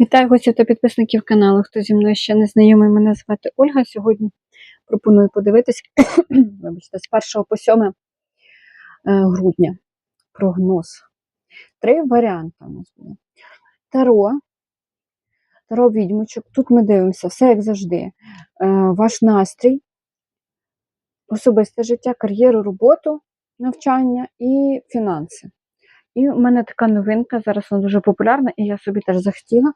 Вітаю гостів та підписників каналу. Хто зі мною ще не знайомий, мене звати Ольга. Сьогодні пропоную подивитись вибачте, з 1 по 7 е, грудня прогноз. Три варіанти у нас буде. Таро, Таро відьмочок. Тут ми дивимося, все як завжди. Е, Ваш настрій, особисте життя, кар'єру, роботу, навчання і фінанси. І в мене така новинка, зараз вона дуже популярна, і я собі теж захотіла.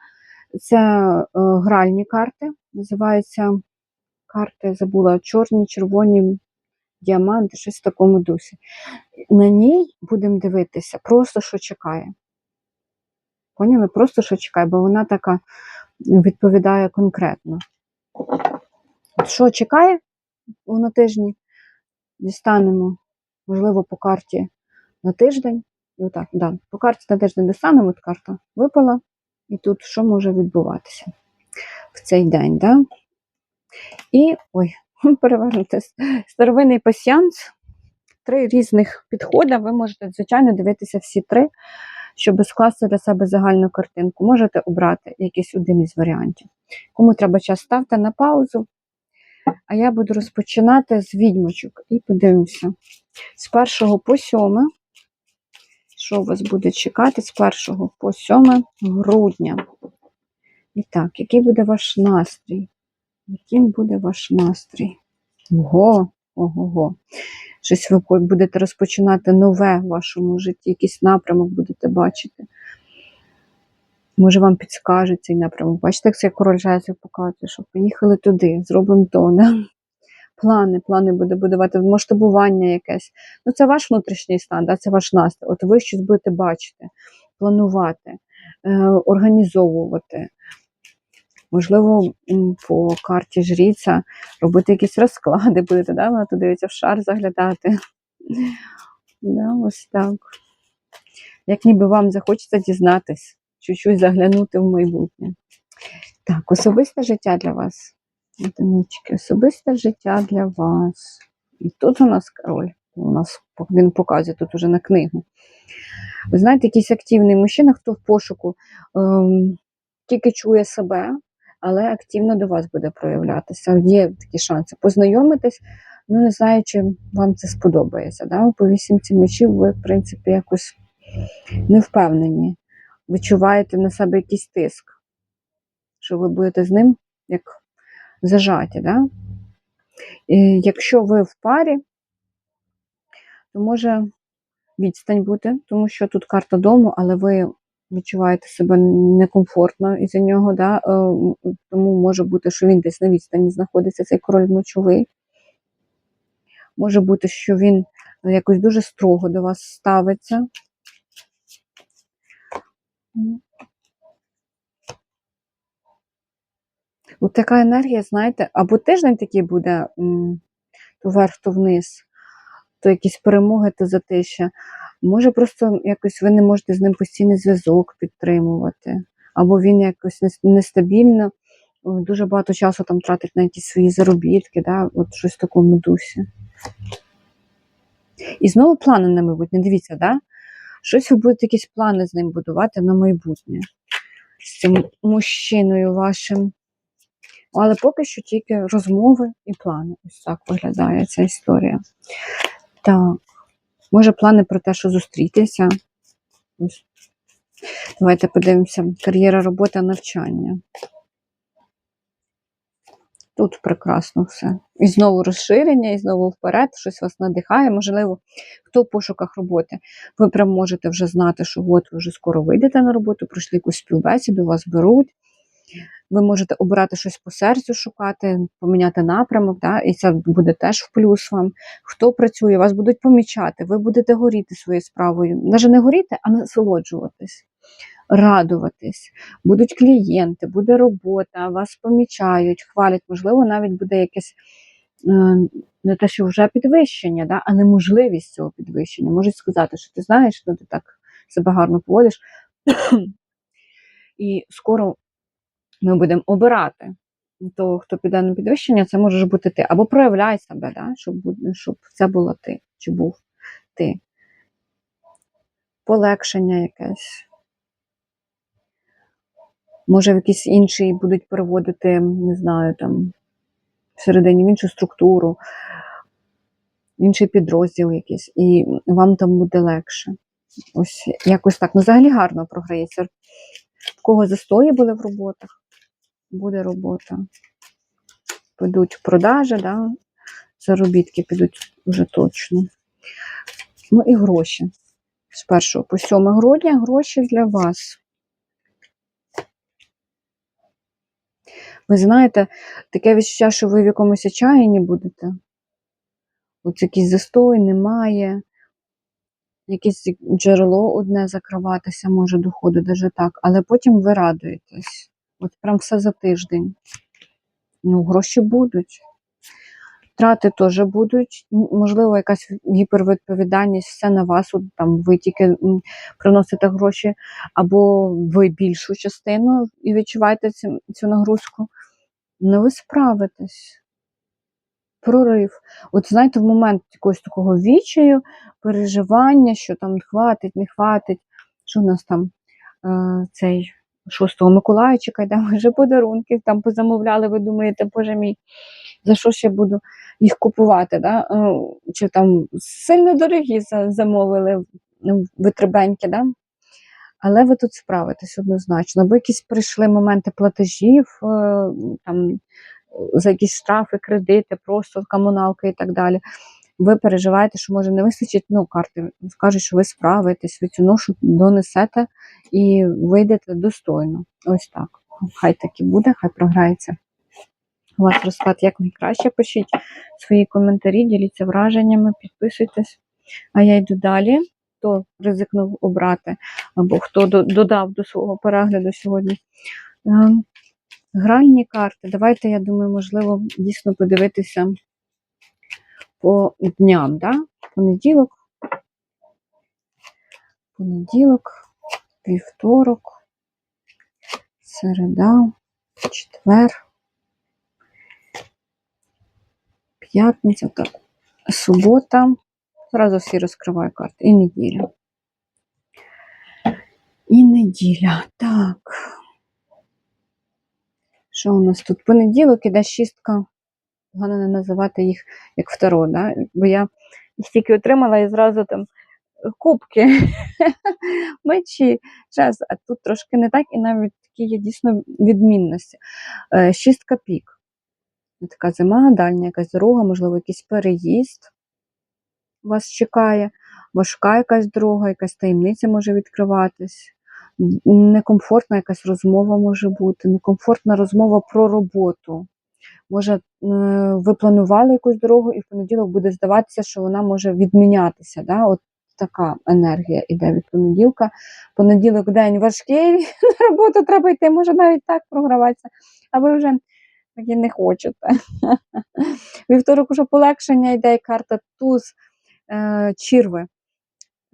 Це е, гральні карти. Називаються карти, забула, чорні, червоні, діаманти, щось в такому дусі. На ній будемо дивитися, просто що чекає. Поняли? Просто що чекає, бо вона така відповідає конкретно. Що чекає на тижні? Дістанемо, можливо, по карті на тиждень. І отак, да, по карті на тиждень достанемо, от карта випала, і тут що може відбуватися в цей день. Да? І ой, перевернути старовинний пасіанс. Три різних підходи. Ви можете, звичайно, дивитися всі три, щоб скласти для себе загальну картинку. Можете обрати якийсь один із варіантів. Кому треба час, ставте на паузу. А я буду розпочинати з відьмочок і подивимося. З першого по сьоме що вас буде чекати з 1 по 7 грудня. І так, який буде ваш настрій? Яким буде ваш настрій? Ого, ого-го. Щось ви будете розпочинати нове в вашому житті, якийсь напрямок будете бачити. Може, вам підскажуть цей напрямок. Бачите, як цей король жезлів показує, що поїхали туди, зробимо то. Не? Плани, плани буде будувати, масштабування якесь. Ну, це ваш внутрішній стан, да? це ваш настрій. От ви щось будете бачити, планувати, е, організовувати. Можливо, по карті жріця робити якісь розклади, будете, да? вона тут дивиться в шар заглядати. Да, Ось так. Як ніби вам захочеться дізнатись, чуть-чуть заглянути в майбутнє. Так, особисте життя для вас. Одинички, особисте життя для вас. І тут у нас король. У нас він показує тут уже на книгу. Ви знаєте, якийсь активний мужчина, хто в пошуку ем, тільки чує себе, але активно до вас буде проявлятися. Є такі шанси познайомитись, ну не знаю, чи вам це сподобається. Да? По вісімці мечів ви, в принципі, якось не впевнені. Відчуваєте на себе якийсь тиск, що ви будете з ним як зажаті. Да? І якщо ви в парі, то може відстань бути, тому що тут карта дому, але ви відчуваєте себе некомфортно із-за нього. Да? Е, тому може бути, що він десь на відстані знаходиться, цей король мочовий. Може бути, що він якось дуже строго до вас ставиться. От така енергія, знаєте, або тиждень такий буде то вверх, то вниз, то якісь перемоги, то затища. Може, просто якось ви не можете з ним постійний зв'язок підтримувати, або він якось нестабільно, дуже багато часу там тратить на якісь свої заробітки, да? от щось в такому дусі. І знову плани на майбутнє. Дивіться, да? щось ви будете якісь плани з ним будувати на майбутнє. З цим мужчиною вашим. Але поки що тільки розмови і плани. Ось так виглядає ця історія. Так, може, плани про те, що зустрітися. Давайте подивимося: кар'єра, робота, навчання. Тут прекрасно все. І знову розширення, і знову вперед, щось вас надихає. Можливо, хто в пошуках роботи. Ви прям можете вже знати, що от ви вже скоро вийдете на роботу, пройшли якусь співбесіду, вас беруть. Ви можете обирати щось по серцю, шукати, поміняти напрямок, да, і це буде теж в плюс вам. Хто працює, вас будуть помічати, ви будете горіти своєю справою. Навіть не горіти, а насолоджуватись, радуватись. Будуть клієнти, буде робота, вас помічають, хвалять, можливо, навіть буде якесь. Е, не те, що вже підвищення, да, а неможливість цього підвищення. Можуть сказати, що ти знаєш, що ти так себе гарно поводиш. І скоро ми будемо обирати того, хто піде на підвищення, це можеш бути ти. Або проявляй себе, да? щоб щоб це було ти, чи був ти. Полегшення якесь. Може, в якийсь інший будуть переводити, не знаю, там всередині в іншу структуру, інший підрозділ якийсь, і вам там буде легше. Ось якось так. Ну, взагалі гарно програється. В кого застої були в роботах, буде робота. Підуть продажі, да? заробітки підуть вже точно. Ну і гроші. З 1 по 7 грудня гроші для вас. Ви знаєте, таке відчуття, що ви в якомусь отчаянні будете. От якийсь застой немає, якесь джерело одне закриватися може доходить даже так, але потім ви радуєтесь. От прям все за тиждень. Ну, гроші будуть. Трати теж будуть. Можливо, якась гіпервідповідальність, все на вас, от, там, ви тільки приносите гроші, або ви більшу частину і відчуваєте цю, цю нагрузку. Ну, ви справитесь. Прорив. От знаєте, в момент якогось такого відчаю, переживання, що там хватить, не хватить. Що у нас там е, цей 6 Миколаївчика, йде вже подарунки, там позамовляли, ви думаєте, боже мій, за що ж я буду їх купувати? Да? Е, Чи там сильно дорогі замовили, ну, витребенькі, да? але ви тут справитесь однозначно. Або якісь прийшли моменти платежів, е, там, за якісь штрафи, кредити, просто комуналка і так далі. Ви переживаєте, що може не вистачить, ну, карти скажуть, що ви справитесь, ви цю ношу донесете і вийдете достойно. Ось так. Хай так і буде, хай програється. У вас розклад як найкраще. Пишіть свої коментарі, діліться враженнями, підписуйтесь. А я йду далі. Хто ризикнув обрати, або хто до- додав до свого перегляду сьогодні. Ем, Гральні карти. Давайте, я думаю, можливо, дійсно подивитися по дням. Да? Понеділок, понеділок, вівторок, середа, четвер, п'ятниця, так, субота. Зразу всі розкриваю карти. І неділя. І неділя. Так. Що у нас тут? Понеділок іде шістка. Головне не називати їх як второ, да? бо я їх отримала і зразу там кубки, мечі, час, а тут трошки не так, і навіть такі є дійсно відмінності. Е, Шістка пік. Така зима, дальня якась дорога, можливо, якийсь переїзд вас чекає, важка якась дорога, якась таємниця може відкриватись. Некомфортна якась розмова може бути, некомфортна розмова про роботу. Може, ви планували якусь дорогу, і в понеділок буде здаватися, що вона може відмінятися. Да? От така енергія іде від понеділка. Понеділок день важкий, на роботу треба йти, може навіть так програватися, а ви вже таки не хочете. Вівторок уже полегшення йде і карта туз е, чірви.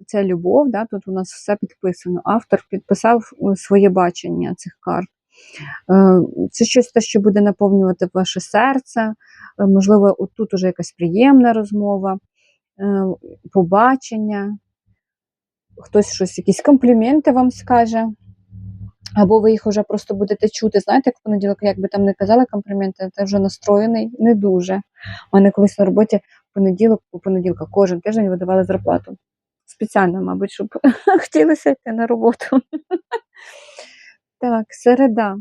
Це любов, да? тут у нас все підписано. Автор підписав е, своє бачення цих карт. Е, Це щось те, що буде наповнювати ваше серце. Е, Можливо, тут уже якась приємна розмова, е, побачення, хтось щось, якісь компліменти вам скаже. Або ви їх вже просто будете чути. Знаєте, як в понеділок, як би там не казали компліменти, ти вже настроєний не дуже. У мене колись на роботі в понеділок, по понеділка, кожен тиждень видавали зарплату. Спеціально, мабуть, щоб хотілося йти на роботу. Так, середа.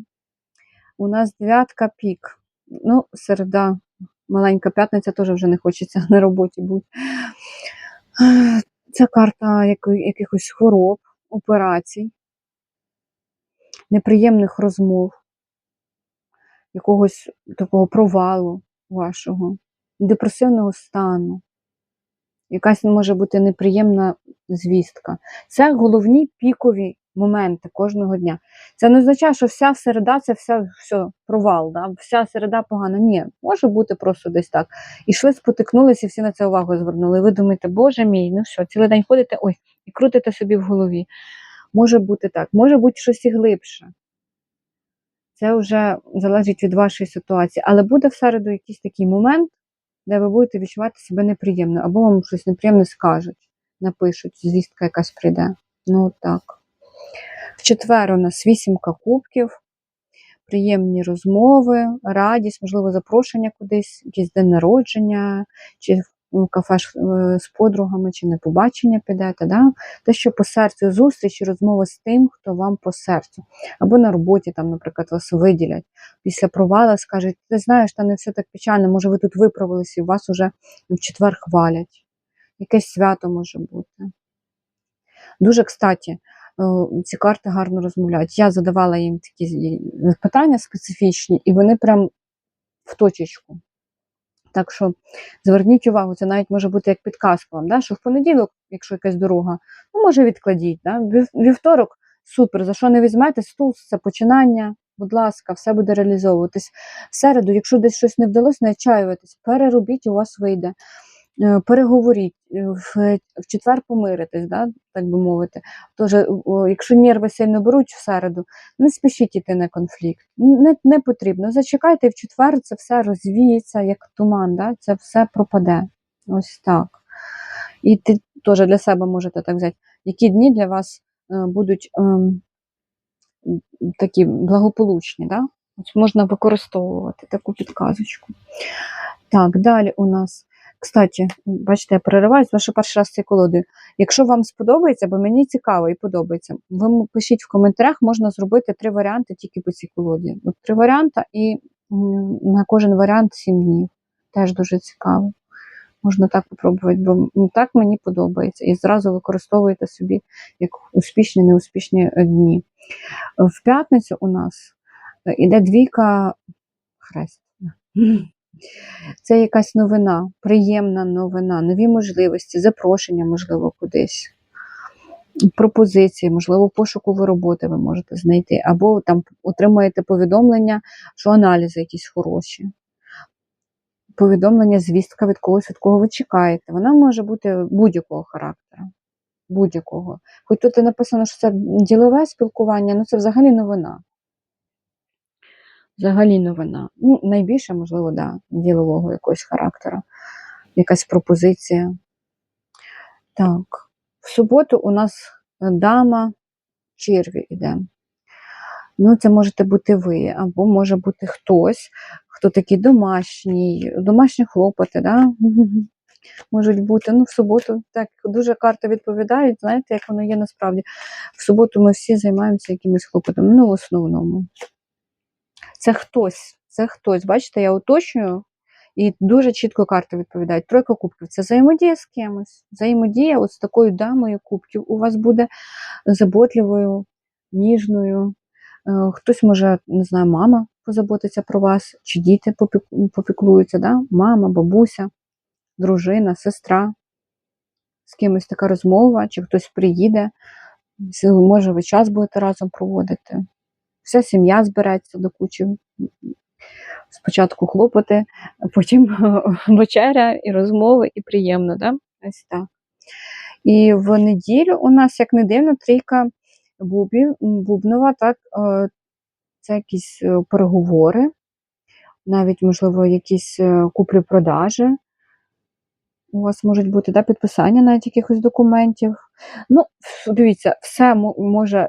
У нас дев'ятка пік. Ну, середа, маленька п'ятниця теж вже не хочеться на роботі бути. Це карта якихось хвороб, операцій, неприємних розмов, якогось такого провалу вашого, депресивного стану. Якась може бути неприємна звістка. Це головні пікові моменти кожного дня. Це не означає, що вся середа це вся, все, провал, да? вся середа погана. Ні, може бути просто десь так. Ішли, спотикнулися, всі на це увагу звернули. Ви думаєте, боже мій, ну що, цілий день ходите ой, і крутите собі в голові. Може бути так, може бути щось і глибше. Це вже залежить від вашої ситуації. Але буде в середу якийсь такий момент, де ви будете відчувати себе неприємно, або вам щось неприємне скажуть, напишуть, звістка якась прийде. Ну так. В четвер у нас вісімка кубків. приємні розмови, радість, можливо, запрошення кудись, якийсь день народження, чи в кафе е, з подругами, чи на побачення підете. Да? Те, що по серцю зустріч і розмова з тим, хто вам по серцю. Або на роботі, там, наприклад, вас виділять. Після провала скажуть, ти знаєш, та не все так печально, може ви тут виправилися і вас уже в четвер хвалять. Якесь свято може бути. Дуже, кстати, е, ці карти гарно розмовляють. Я задавала їм такі питання специфічні, і вони прям в точечку. Так що зверніть увагу, це навіть може бути як підказка вам, да? що в понеділок, якщо якась дорога, ну, може відкладіть. Да? Вівторок супер, за що не візьмете, стул це починання, будь ласка, все буде реалізовуватись. В середу, якщо десь щось не вдалося, не отчаюватись, переробіть, у вас вийде. Е, переговоріть, е, в, в четвер помиритись, да, так би мовити. Тож, якщо нерви сильно беруть в середу, не спішіть іти на конфлікт. Не не потрібно. Зачекайте, і в четвер це все розвіється, як туман, да, це все пропаде. Ось так. І ти теж для себе можете так взяти, які дні для вас е, будуть е, такі благополучні. Да? Ось можна використовувати таку підказочку. Так, далі у нас. Кстати, бачите, я перериваюсь, ваша перший раз цією колодою. Якщо вам сподобається, бо мені цікаво і подобається, ви пишіть в коментарях, можна зробити три варіанти тільки по цій колоді. От Три варіанти і на кожен варіант сім днів. Теж дуже цікаво. Можна так попробувати, бо так мені подобається. І зразу використовуєте собі як успішні, неуспішні дні. В п'ятницю у нас іде двійка хрест. Це якась новина, приємна новина, нові можливості, запрошення, можливо, кудись. Пропозиції, можливо, пошуку ви роботи ви можете знайти, або там отримаєте повідомлення, що аналізи якісь хороші. Повідомлення, звістка від когось, від кого ви чекаєте. Вона може бути будь-якого характеру. Будь-якого. Хоч тут і написано, що це ділове спілкування, ну це взагалі новина. Взагалі новина. Ну, найбільше, можливо, да, ділового якогось характеру. Якась пропозиція. Так, в суботу у нас дама черві йде. Ну, це можете бути ви, або може бути хтось, хто такий домашній, домашні хлопоти, да? можуть бути. Ну, в суботу так дуже карти відповідають, знаєте, як воно є насправді. В суботу ми всі займаємося якимось хлопотом, ну, в основному. Це хтось, це хтось. Бачите, я уточнюю, і дуже чітко карти відповідають. Тройка кубків це взаємодія з кимось. Взаємодія от з такою дамою кубків у вас буде заботливою, ніжною. Е, хтось може, не знаю, мама позаботиться про вас, чи діти попіклуються, да? мама, бабуся, дружина, сестра. З кимось така розмова, чи хтось приїде, може, ви час будете разом проводити вся сім'я збереться до кучі. Спочатку хлопоти, потім вечеря і розмови, і приємно. Да? Ось так. І в неділю у нас, як не дивно, трійка бубів, бубнова, так, е, це якісь е, переговори, навіть, можливо, якісь е, куплі-продажі, у вас можуть бути да, підписання навіть якихось документів. Ну, дивіться, все може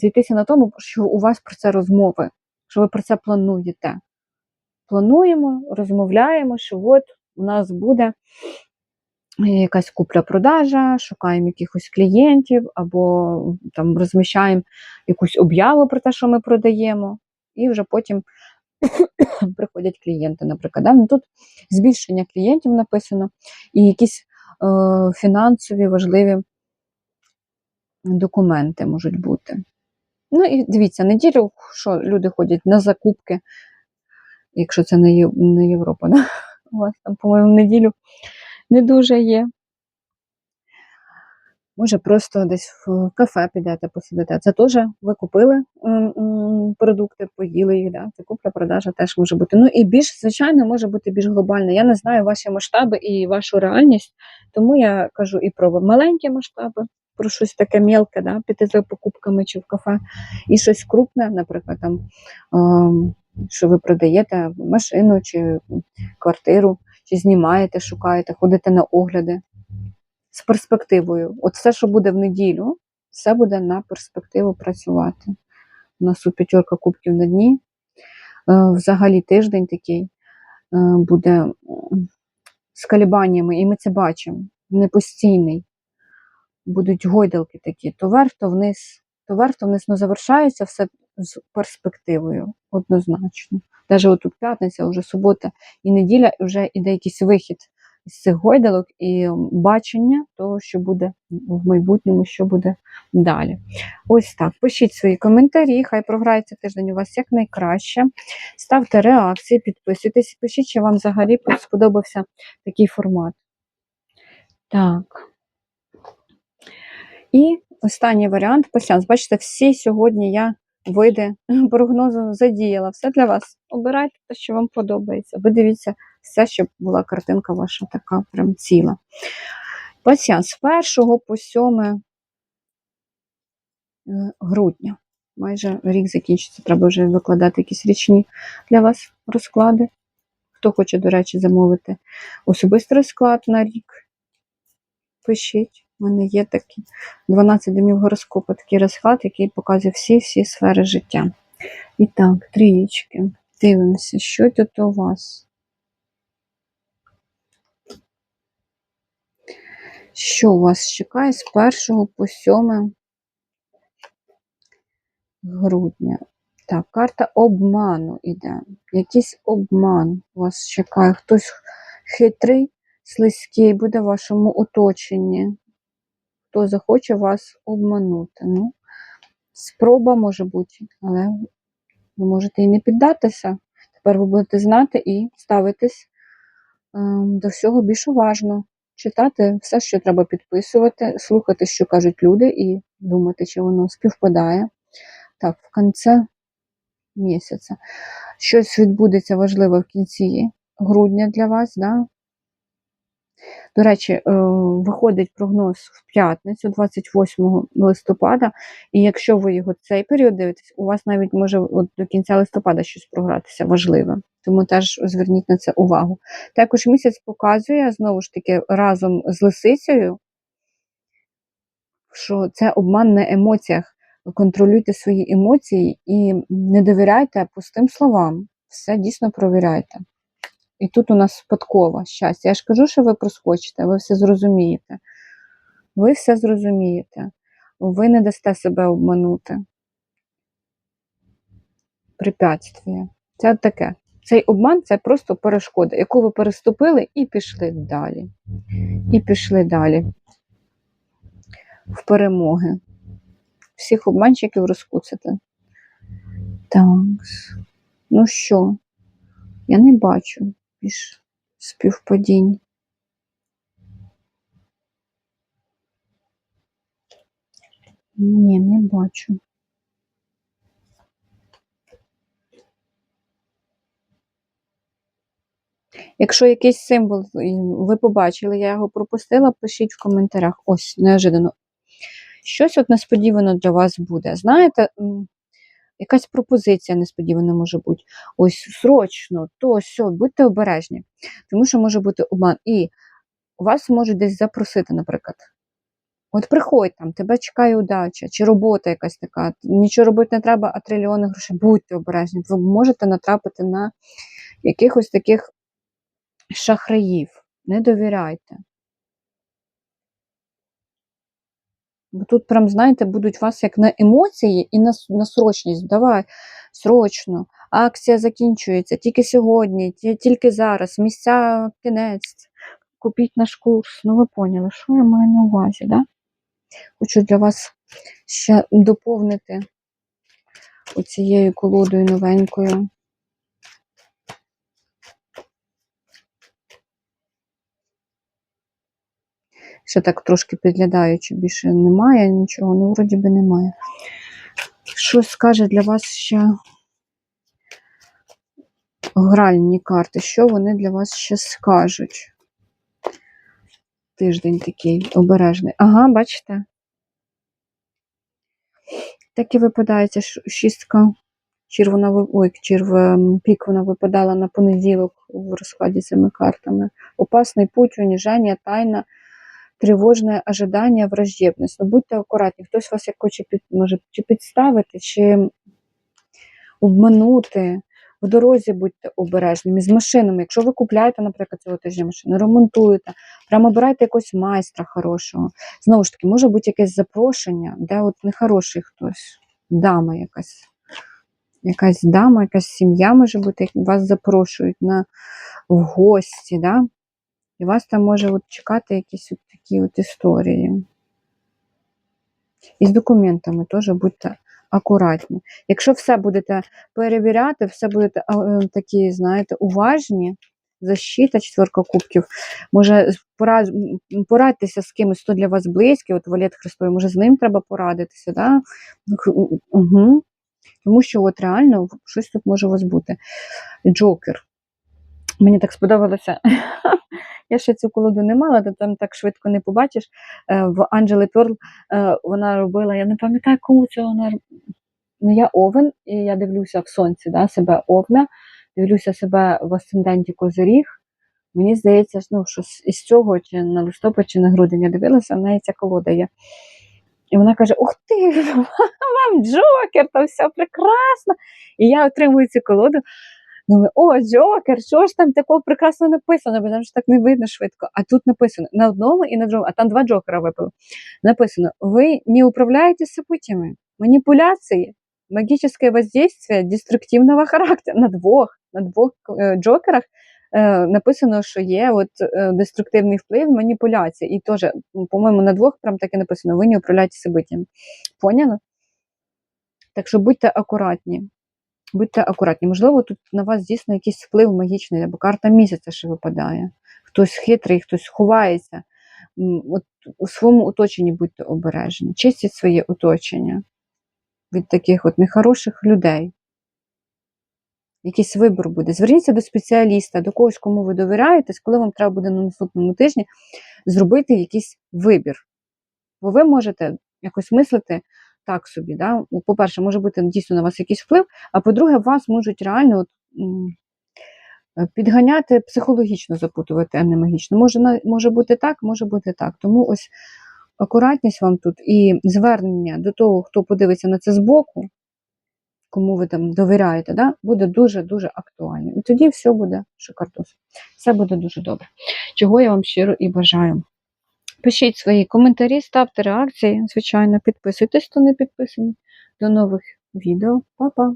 зійтися на тому, що у вас про це розмови, що ви про це плануєте. Плануємо, розмовляємо, що от у нас буде якась купля-продажа, шукаємо якихось клієнтів, або там розміщаємо якусь об'яву про те, що ми продаємо, і вже потім приходять клієнти, наприклад. Да? Ну, Тут збільшення клієнтів написано, і якісь е, фінансові важливі документи можуть бути. Ну і дивіться, неділю, що люди ходять на закупки, якщо це не Європа, да? у вас там, по-моєму, неділю не дуже є. Може, просто десь в кафе підете посидите. Це теж ви купили продукти, поїли їх. Да? Це купля-продажа теж може бути. Ну і більш, звичайно, може бути більш глобально. Я не знаю ваші масштаби і вашу реальність, тому я кажу і про маленькі масштаби, про щось таке мілке, да? піти за покупками чи в кафе, і щось крупне, наприклад, там, що ви продаєте машину чи квартиру, чи знімаєте, шукаєте, ходите на огляди з перспективою. От все, що буде в неділю, все буде на перспективу працювати. у нас тут п'ятерка кубків на дні. Е, Взагалі тиждень такий е, буде з колебаннями, і ми це бачимо. Непостійний. Будуть гойдалки такі, то вверх, то вниз, то вверх, то вниз. Ну, завершається все з перспективою, однозначно. Навіть отут п'ятниця, вже субота і неділя, вже іде якийсь вихід з цих гойдалок і бачення того, що буде в майбутньому, що буде далі. Ось так. Пишіть свої коментарі, хай програється тиждень у вас якнайкраще. Ставте реакції, підписуйтесь, пишіть, чи вам взагалі сподобався такий формат. Так. І останній варіант пасіанс. Бачите, всі сьогодні я види прогнозу задіяла. Все для вас. Обирайте те, що вам подобається. Ви дивіться все, щоб була картинка ваша така прям ціла. Пасіанс з 1 по 7 е, грудня. Майже рік закінчиться. Треба вже викладати якісь річні для вас розклади. Хто хоче, до речі, замовити особистий розклад на рік, пишіть. У мене є такі 12 домів гороскопу, такий розклад, який показує всі-всі сфери життя. І так, трієчки. Дивимося, що тут у вас. Що у вас чекає з 1 по 7 грудня? Так, карта обману іде. Якийсь обман вас чекає. Хтось хитрий, слизький буде в вашому оточенні. Хто захоче вас обманути. Ну, спроба може бути, але ви можете і не піддатися. Тепер ви будете знати і ставитись ем, до всього більш уважно. Читати все, що треба підписувати, слухати, що кажуть люди, і думати, чи воно співпадає. Так, в кінці місяця. Щось відбудеться важливе в кінці грудня для вас. Да? До речі, е, виходить прогноз в п'ятницю, 28 листопада, і якщо ви його цей період дивитесь, у вас навіть може от до кінця листопада щось програтися важливе. Тому теж зверніть на це увагу. Також місяць показує, знову ж таки, разом з лисицею, що це обман на емоціях. Контролюйте свої емоції і не довіряйте пустим словам. Все дійсно провіряйте. І тут у нас спадкова щастя. Я ж кажу, що ви проскочите, ви все зрозумієте. Ви все зрозумієте. Ви не дасте себе обманути. Препятствие. Це таке. Цей обман це просто перешкода, яку ви переступили і пішли далі. І пішли далі. В перемоги. Всіх обманщиків розкуцати. Так. Ну що, я не бачу більш співпадінь. Ні, не бачу. Якщо якийсь символ ви побачили, я його пропустила, пишіть в коментарях. Ось, неожиданно. Щось от несподівано для вас буде. Знаєте, якась пропозиція несподівана може бути. Ось срочно, то все, будьте обережні, тому що може бути обман. І вас можуть десь запросити, наприклад. От приходь там, тебе чекає удача, чи робота якась така. Нічого робити не треба, а трильйони грошей. Будьте обережні, ви можете натрапити на якихось таких шахраїв. Не довіряйте. Бо тут, прям, знаєте, будуть вас як на емоції і на, на срочність. Давай, срочно. Акція закінчується тільки сьогодні, тільки зараз. Місця кінець. Купіть наш курс. Ну, ви поняли, що я маю на увазі, да? Хочу для вас ще доповнити оцією колодою новенькою. Ще так трошки підглядаючи, більше немає нічого, ну, вроді би немає. Що скаже для вас ще гральні карти? Що вони для вас ще скажуть? Тиждень такий обережний. Ага, бачите? Так і випадається шістка. Червона, ой, черв, пік вона випадала на понеділок в розкладі цими картами. Опасний путь, уніжання, тайна тривожне ожидання, враждебність. Ну, будьте акуратні, хтось вас як хоче під, може чи підставити, чи обманути. В дорозі будьте обережними з машинами. Якщо ви купляєте, наприклад, цього тижня машину, ремонтуєте, прямо обирайте якогось майстра хорошого. Знову ж таки, може бути якесь запрошення, де от нехороший хтось, дама якась. Якась дама, якась сім'я може бути, вас запрошують на, в гості, да? І вас там може от чекати якісь от такі от історії. І з документами теж будьте акуратні. Якщо все будете перевіряти, все будете е, такі, знаєте, уважні, защита, четверка кубків, може пора- порадьтеся з кимось, хто для вас близький, от Валет Христовий, може з ним треба порадитися, да? Угу. Тому що от реально щось тут може у вас бути. Джокер. Мені так сподобалося. Я ще цю колоду не мала, то там так швидко не побачиш. Е, В Анджели Перл вона робила, я не пам'ятаю, кому це вона. Ну, я овен, і я дивлюся в сонці, да, себе овна, дивлюся себе в асценденті Козиріг. Мені здається, ну, що із цього, чи на листопад, чи на грудень я дивилася, в неї ця колода є. І вона каже: Ух ти, вам Джокер, там все прекрасно. І я отримую цю колоду. Думаю, о, Джокер, що ж там такого прекрасно написано, бо там ж так не видно швидко. А тут написано на одному і на другому, а там два Джокера випали. Написано: ви не управляєте событиями, маніпуляції, магічне воздействие деструктивного характеру. На двох, на двох е, Джокерах е, написано, що є от, е, деструктивний вплив, маніпуляція. І теж, по-моєму, на двох прям так і написано: ви не управляєте событиями. Поняли? Так що будьте акуратні. Будьте акуратні. Можливо, тут на вас дійсно якийсь вплив магічний, або карта місяця ще випадає. Хтось хитрий, хтось ховається. От у своєму оточенні будьте обережні. Чистіть своє оточення від таких от нехороших людей. Якийсь вибір буде. Зверніться до спеціаліста, до когось, кому ви довіряєтесь, коли вам треба буде на наступному тижні зробити якийсь вибір. Бо ви можете якось мислити так собі. Да? Ну, По-перше, може бути дійсно на вас якийсь вплив, а по-друге, вас можуть реально от, е, підганяти, психологічно запутувати, а не магічно. Може, може бути так, може бути так. Тому ось акуратність вам тут і звернення до того, хто подивиться на це збоку, кому ви там довіряєте, да, буде дуже-дуже актуальним. І тоді все буде шикардос. Все буде дуже добре. Чого я вам щиро і бажаю. Пишіть свої коментарі, ставте реакції, звичайно, підписуйтесь, хто не підписаний. До нових відео. Па-па!